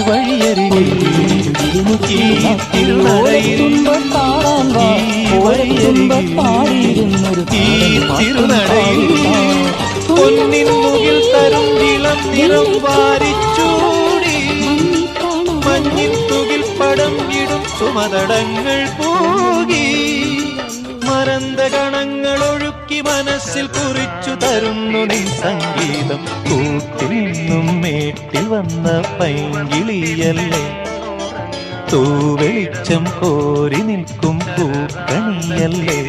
വഴിയരികിൽ ഈ തിരുനടയിൽ തരും നിറം പടം പോകി. മരന്ത ഒഴുക്കി മനസ്സിൽ കുറിച്ചു തരുന്നു നീ സംഗീതം. കൂട്ടിൽ നിന്നും മേട്ടിൽ വന്ന പൈങ്കിളിയല്ലേ? തൂവെളിച്ചം കോരി നിൽക്കും പൂക്കണിയല്ലേ?